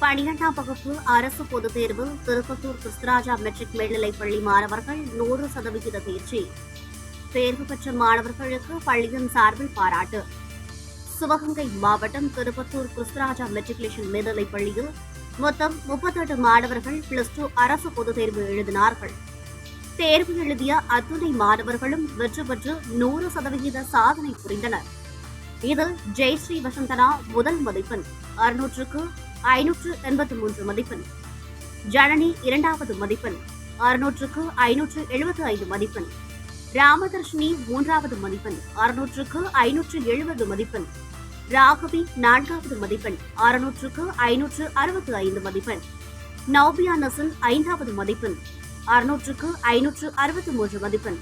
பனிரெண்டாம் வகுப்பு அரசு பொதுத் தேர்வு திருப்பத்தூர் கிருஷ்ணராஜா மெட்ரிக் மேல்நிலைப் பள்ளி மாணவர்கள் நூறு சதவிகித தேர்ச்சி. தேர்வு பெற்ற மாணவர்களுக்கு பள்ளியின் சார்பில் பாராட்டு. சிவகங்கை மாவட்டம் திருப்பத்தூர் கிருஷ்ணராஜா மெட்ரிகுலேஷன் மேல்நிலைப் பள்ளியில் மொத்தம் முப்பத்தெட்டு மாணவர்கள் பிளஸ் டூ அரசு பொதுத் தேர்வு எழுதினார்கள். தேர்வு எழுதிய அத்துணை மாணவர்களும் வெற்றி பெற்று நூறு சதவிகித சாதனை புரிந்தனர். இதில் ஜெயஸ்ரீ வசந்தனா முதல் மதிப்பெண் அறுநூற்றுக்கு ஐநூற்று எண்பத்தி மூன்று மதிப்பெண். ஜனனி இரண்டாவது மதிப்பெண் அறுநூற்றுக்கு ஐநூற்று எழுபத்து ஐந்து மதிப்பெண். ராமதர்ஷினி மூன்றாவது மதிப்பெண் அறுநூற்றுக்கு ஐநூற்று எழுபது மதிப்பெண். ராகவி நான்காவது மதிப்பெண் அறுநூற்றுக்கு ஐநூற்று அறுபத்து ஐந்து மதிப்பெண். நவ்பியா நசன் ஐந்தாவது மதிப்பெண் அறுநூற்றுக்கு ஐநூற்று அறுபத்தி மூன்று மதிப்பெண்.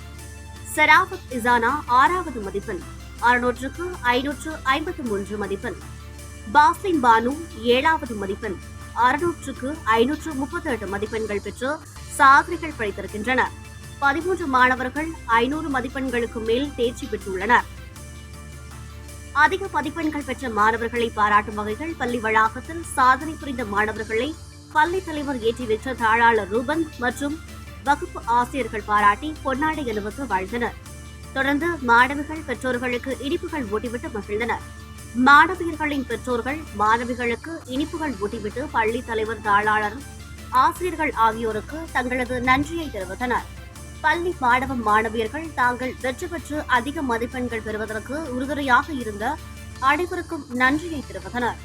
செராபத் இசானா ஆறாவது மதிப்பெண் அறுநூற்றுக்கு ஐநூற்று ஐம்பத்து மூன்று மதிப்பெண். பாஸ்லின் பானு ஏழாவது மதிப்பெண். அறுநூற்றுக்கு ஐநூற்று முப்பத்தி எட்டு மதிப்பெண்கள் பெற்று சாதனைகள் படைத்திருக்கின்றனர் பதிமூன்று மாணவர்கள் ஐநூறு மதிப்பெண்களுக்கு மேல் தேர்ச்சி பெற்றுள்ளனர். அதிக மதிப்பெண்கள் பெற்ற மாணவர்களை பாராட்டும் வகையில் பள்ளி வளாகத்தில் சாதனை புரிந்த மாணவர்களை பள்ளி தலைவர் ஏற்றி வைத்த தாளாளர் ரூபன் மற்றும் வகுப்பு ஆசிரியர்கள் பாராட்டி பொன்னாடை அணிவித்து வாழ்ந்தனர். தொடர்ந்து மாணவிகள் பெற்றோர்களுக்கு இனிப்புகள் ஊட்டிவிட்டு மகிழ்ந்தனர். மாணவியர்களின் பெற்றோர்கள் மாணவிகளுக்கு இனிப்புகள் ஊட்டிவிட்டு பள்ளி தலைவர் தாளாளர் ஆசிரியர்கள் ஆகியோருக்கு தங்களது நன்றியை தெரிவித்தனர். பள்ளி மாணவ மாணவியர்கள் தாங்கள் வெற்றி பெற்று அதிக மதிப்பெண்கள் பெறுவதற்கு உறுதுணையாக இருந்த அனைவருக்கும் நன்றியை தெரிவித்தனர்.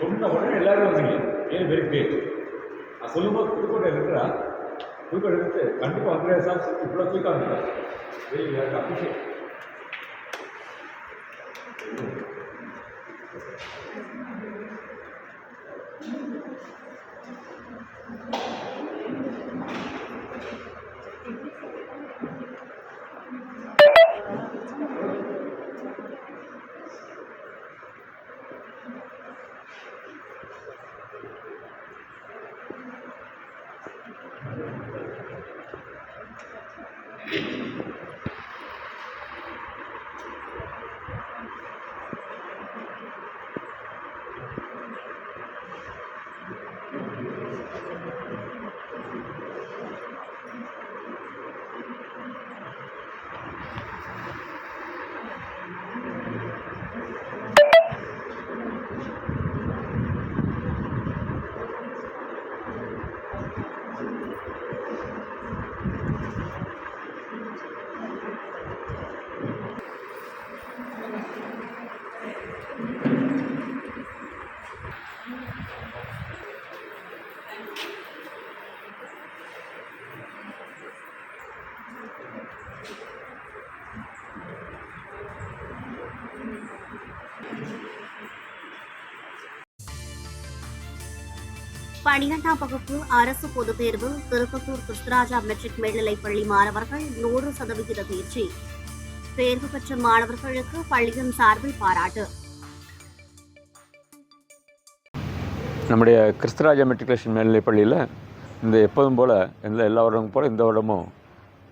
சொன்ன உடனே எல்லாரும் வந்தீங்க. ஏன் வெறுப்பேன் ಅಸಲು ತಿಳ್ಕೊಂಡು ಹೇಳಿದ್ರೆ ತಿಳ್ಕೊಂಡು ಹೇಳಿದ್ರೆ ಖಂಡಿತ ಅಂದರೆ ಸಾಕು ಇಪ್ಪತ್ತು ಕಾಲ ಅಭಿಷೇಕ್ あ! பனிரெண்டாம் வகுப்பு அரசு பொதுத் தேர்வு திருப்பத்தூர் கிருஷ்ணராஜா மெட்ரிக் மேல்நிலைப் பள்ளி மாணவர்கள் நூறு சதவிகித தேர்ச்சி. தேர்வு பெற்ற மாணவர்களுக்கு பள்ளியின் சார்பில் பாராட்டு. நம்முடைய கிறிஸ்தராஜா மெட்ரிகுலேஷன் மேல்நிலைப் பள்ளியில் இந்த எப்போதும் போல் இந்த எல்லா வருடமும் போல் இந்த வருடமும்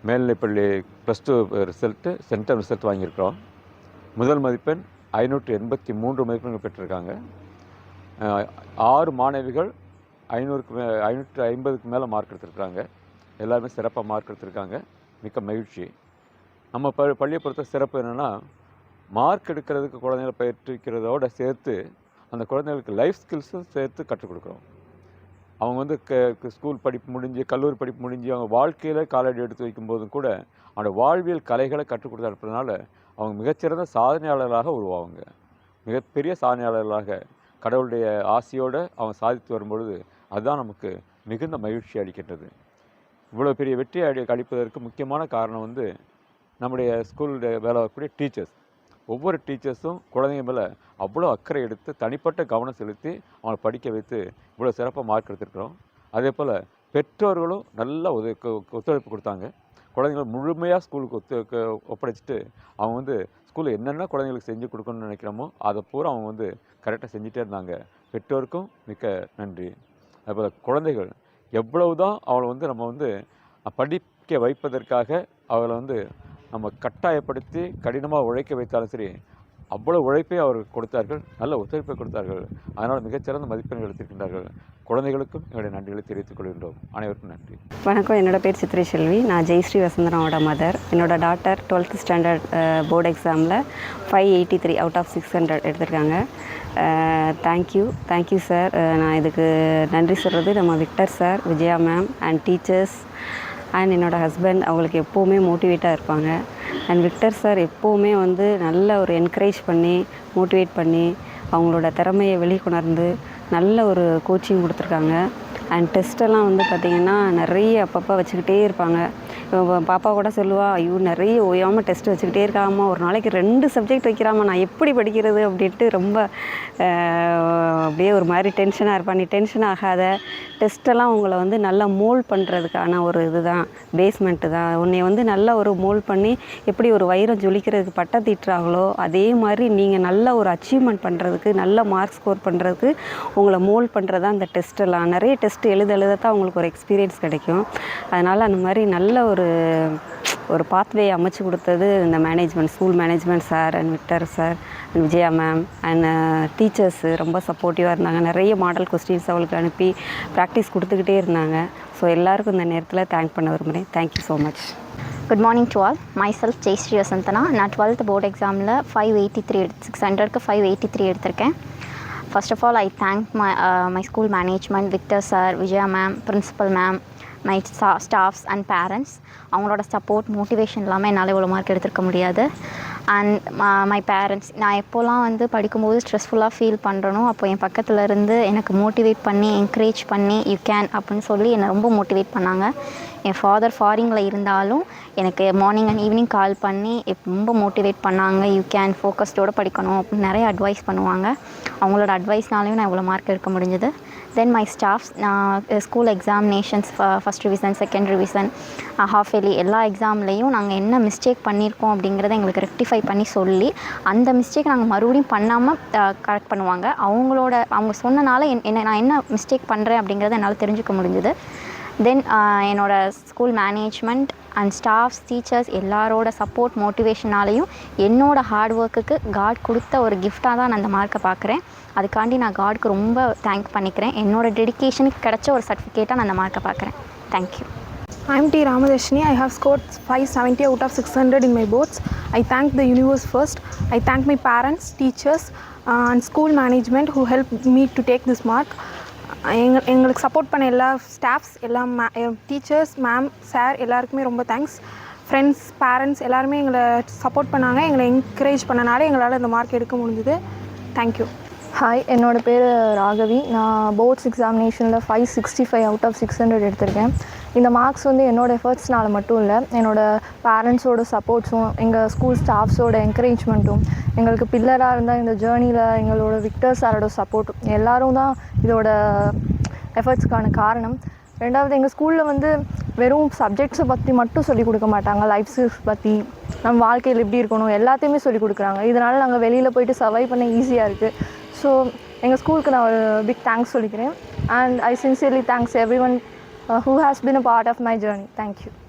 மேல்நிலைப் பள்ளி plus two result centum result வாங்கியிருக்கிறோம். முதல் மதிப்பெண் ஐநூற்றி எண்பத்தி மூன்று மதிப்பெண்கள் பெற்றிருக்காங்க. ஆறு மாணவிகள் ஐநூறுக்கு மே ஐநூற்றி ஐம்பதுக்கு மேலே மார்க் எடுத்திருக்காங்க எல்லாருமே சிறப்பாக மார்க் எடுத்திருக்காங்க. மிக்க மகிழ்ச்சி. நம்ம ப பள்ளியை பொறுத்த சிறப்பு என்னென்னா மார்க் எடுக்கிறதுக்கு குழந்தைகளை பயிற்றுவிக்கிறதோட சேர்த்து அந்த குழந்தைகளுக்கு லைஃப் ஸ்கில்ஸும் சேர்த்து கற்றுக் கொடுக்குறோம். அவங்க வந்து க ஸ்கூல் படிப்பு முடிஞ்சு கல்லூரி படிப்பு முடிஞ்சு அவங்க வாழ்க்கையில் காலடி எடுத்து வைக்கும்போதும் கூட அவனோட வாழ்வியல் கலைகளை கற்றுக் கொடுத்து அனுப்புறதுனால அவங்க மிகச்சிறந்த சாதனையாளர்களாக உருவாங்க மிகப்பெரிய சாதனையாளர்களாக கடவுளுடைய ஆசையோடு அவங்க சாதித்து வரும்பொழுது அதுதான் நமக்கு மிகுந்த மகிழ்ச்சி அளிக்கின்றது. இவ்வளோ பெரிய வெற்றி அடி அளிப்பதற்கு முக்கியமான காரணம் வந்து நம்முடைய ஸ்கூலில் வேலை வரக்கூடிய டீச்சர்ஸ் ஒவ்வொரு டீச்சர்ஸும் குழந்தைங்க மேலே அவ்வளோ அக்கறை எடுத்து தனிப்பட்ட கவனம் செலுத்தி அவங்களை படிக்க வைத்து இவ்வளோ சிறப்பாக மார்க் எடுத்துருக்குறோம். அதே போல் பெற்றோர்களும் நல்ல உதவி ஒத்துழைப்பு கொடுத்தாங்க. குழந்தைங்களை முழுமையாக ஸ்கூலுக்கு ஒத்து ஒப்படைச்சிட்டு அவங்க வந்து ஸ்கூலில் என்னென்ன குழந்தைங்களுக்கு செஞ்சு கொடுக்கணும்னு நினைக்கிறோமோ அதை பூரா அவங்க வந்து கரெக்டாக செஞ்சுட்டே இருந்தாங்க. பெற்றோருக்கும் மிக்க நன்றி. அதுபோல் குழந்தைகள் எவ்வளவு தான் அவளை வந்து நம்ம வந்து படிக்க வைப்பதற்காக அவளை வந்து நம்ம கட்டாயப்படுத்தி கடினமாக உழைக்க வைத்தாலும் சரி அவ்வளோ உழைப்பை அவர்கள் கொடுத்தார்கள் நல்ல ஒத்துழைப்பை கொடுத்தார்கள். அதனால் மிகச்சிறந்த மதிப்பெண்கள் எடுத்திருக்கின்றார்கள். குழந்தைகளுக்கும் என்னுடைய நன்றிகளை தெரிவித்துக் கொள்கின்றோம். அனைவருக்கும் நன்றி. வணக்கம். என்னோட பேர் சித்ரி செல்வி. நான் ஜெயஸ்ரீ வசந்தனாவோட மதர் என்னோட டாட்டர் டுவெல்த் ஸ்டாண்டர்ட் போர்டு எக்ஸாமில் five eighty three out of six hundred எடுத்திருக்காங்க. Thank you thank you sir நான் இதுக்கு நன்றி சொல்கிறது நம்ம Victor sir Vijaya ma'am and teachers and என்னோடய ஹஸ்பண்ட் அவங்களுக்கு எப்போவுமே மோட்டிவேட்டாக இருப்பாங்க. அண்ட் விக்டர் சார் எப்போவுமே வந்து நல்ல ஒரு என்கரேஜ் பண்ணி மோட்டிவேட் பண்ணி அவங்களோட திறமையை வெளிக்கொணர்ந்து நல்ல ஒரு கோச்சிங் கொடுத்துருக்காங்க. அண்ட் டெஸ்ட்டெல்லாம் வந்து பார்த்திங்கன்னா நிறைய அப்பப்போ வச்சுக்கிட்டே இருப்பாங்க. பாப்பா கூட சொல்லுவா ஐயோ நிறைய ஓயாமல் டெஸ்ட் வச்சுக்கிட்டே இருக்காமா ஒரு நாளைக்கு ரெண்டு சப்ஜெக்ட் வைக்கிறாமா நான் எப்படி படிக்கிறது? அப்படின்ட்டு ரொம்ப அப்படியே ஒரு மாதிரி டென்ஷனாக இருப்பா. நீ டென்ஷன் ஆகாத. டெஸ்ட்டெல்லாம் உங்களை வந்து நல்லா மோல்ட் பண்ணுறதுக்கான ஒரு இதுதான். பேஸ்மெண்ட்டு தான். உன்னை வந்து நல்லா ஒரு மோல்ட் பண்ணி எப்படி ஒரு வைரம் ஜொலிக்கிறதுக்கு பட்டம் தீட்டுறாங்களோ அதே மாதிரி நீங்கள் நல்ல ஒரு அச்சீவ்மெண்ட் பண்ணுறதுக்கு நல்ல மார்க் ஸ்கோர் பண்ணுறதுக்கு உங்களை மோல்ட் பண்ணுறது தான் அந்த டெஸ்ட்டெல்லாம் நிறைய டெஸ்ட் எழுத எழுத தான் உங்களுக்கு ஒரு எக்ஸ்பீரியன்ஸ் கிடைக்கும். அதனால் அந்த மாதிரி நல்ல ஒரு ஒரு ஒரு பாத்வே அமைச்சு கொடுத்தது இந்த management school management sir and Victor sir and Vijaya ma'am and teachers ரொம்ப சப்போர்ட்டிவாக இருந்தாங்க. நிறைய மாடல் கொஸ்டின்ஸ் அவளுக்கு அனுப்பி ப்ராக்டிஸ் கொடுத்துக்கிட்டே இருந்தாங்க. ஸோ எல்லாருக்கும் இந்த நேரத்தில் தேங்க் பண்ண விரும்புகிறேன் thank you so much good morning to all my self Jayashree Vasanthana நான் டுவெல்த் போர்டு எக்ஸாமில் ஃபைவ் எயிட்டி த்ரீ எடுத்து சிக்ஸ் ஹண்ட்ரட்க்கு ஃபைவ் எயிட்டி த்ரீ எடுத்திருக்கேன். First of all I thank my my school management Victor sir Vijaya ma'am principal ma'am my staffs and parents அவங்களோட support motivation இல்லாமல் என்னால் இவ்வளோ mark எடுத்திருக்க முடியாது. அண்ட் மை பேரண்ட்ஸ் நான் எப்போல்லாம் வந்து படிக்கும்போது ஸ்ட்ரெஸ்ஃபுல்லாக ஃபீல் பண்ணுறனோ அப்போ என் பக்கத்தில் இருந்து எனக்கு மோட்டிவேட் பண்ணி என்கரேஜ் பண்ணி யூ கேன் அப்படின்னு சொல்லி என்னை ரொம்ப மோட்டிவேட் பண்ணாங்க. என் ஃபாதர் ஃபாரினில் இருந்தாலும் எனக்கு மார்னிங் அண்ட் ஈவினிங் கால் பண்ணி ரொம்ப மோட்டிவேட் பண்ணாங்க. யூ கேன் ஃபோக்கஸ்டோடு படிக்கணும் அப்படின்னு நிறைய அட்வைஸ் பண்ணுவாங்க. அவங்களோட அட்வைஸ்னாலையும் நான் இவ்வளோ மார்க் எடுக்க முடிஞ்சது. தென் மை ஸ்டாஃப்ஸ் நான் school examinations first revision second revision half yearly எல்லா எக்ஸாம்லேயும் நாங்கள் என்ன மிஸ்டேக் பண்ணியிருக்கோம் அப்படிங்கிறத எங்களுக்கு ரெக்டிஃபை பண்ணி சொல்லி அந்த மிஸ்டேக் நாங்கள் மறுபடியும் பண்ணாமல் கரெக்ட் பண்ணுவாங்க. அவங்களோட அவங்க சொன்னனால என் என்ன நான் என்ன மிஸ்டேக் பண்ணுறேன் அப்படிங்கிறத என்னால் தெரிஞ்சுக்க முடிஞ்சுது. தென் என்னோடய school management and staffs teachers எல்லாரோட சப்போர்ட் மோட்டிவேஷனாலையும் என்னோட ஹார்ட் ஒர்க்குக்கு காட் கொடுத்த ஒரு கிஃப்டாக தான் நான் அந்த மார்க்கை பார்க்குறேன் அதுக்காண்டி நான் காட்க்கு ரொம்ப தேங்க் பண்ணிக்கிறேன். என்னோட டெடிகேஷனுக்கு கிடைச்ச ஒரு சர்டிஃபிகேட்டாக நான் அந்த மார்க்கை பார்க்குறேன் thank you ராமதஷ்ணி I have I have scored 570 out of 600 in my boards. I thank the universe first. I thank my parents, teachers, uh, and school management who helped me to take this mark. எங்க எங்களுக்கு support பண்ண எல்லா staffs எல்லா மே teachers ma'am sir எல்லாருக்குமே ரொம்ப thanks friends parents எல்லாருமே எங்களை support பண்ணாங்க. எங்களை என்கரேஜ் பண்ணனால எங்களால் இந்த மார்க் எடுக்க முடிஞ்சுது. தேங்க்யூ ஹாய் என்னோட பேர் ராகவி. நான் boards எக்ஸாமினேஷனில் five sixty five out of six hundred எடுத்திருக்கேன். இந்த மார்க்ஸ் வந்து என்னோடய எஃபர்ட்ஸ்னால் மட்டும் இல்லை என்னோடய பேரண்ட்ஸோட சப்போர்ட்ஸும் எங்கள் ஸ்கூல் ஸ்டாஃப்ஸோட என்கரேஜ்மெண்ட்டும் எங்களுக்கு பில்லராக இருந்தால் இந்த ஜேர்னியில் எங்களோட விக்டர் சாரோட சப்போர்ட் எல்லோரும் தான் இதோட எஃபர்ட்ஸ்க்கான காரணம். ரெண்டாவது எங்கள் ஸ்கூலில் வந்து வெறும் சப்ஜெக்ட்ஸை பற்றி மட்டும் சொல்லிக் கொடுக்க மாட்டாங்க. லைஃப் ஸ்கில்ஸ் பற்றி நம்ம வாழ்க்கையில் எப்படி இருக்கணும் எல்லாத்தையுமே சொல்லிக் கொடுக்குறாங்க. இதனால் நாங்கள் வெளியில் போயிட்டு சர்வை பண்ண ஈஸியாக இருக்குது ஸோ எங்கள் ஸ்கூலுக்கு நான் ஒரு பிக் தேங்க்ஸ் சொல்லிக்கிறேன். And I sincerely thanks everyone Uh, who has been a part of my journey. Thank you.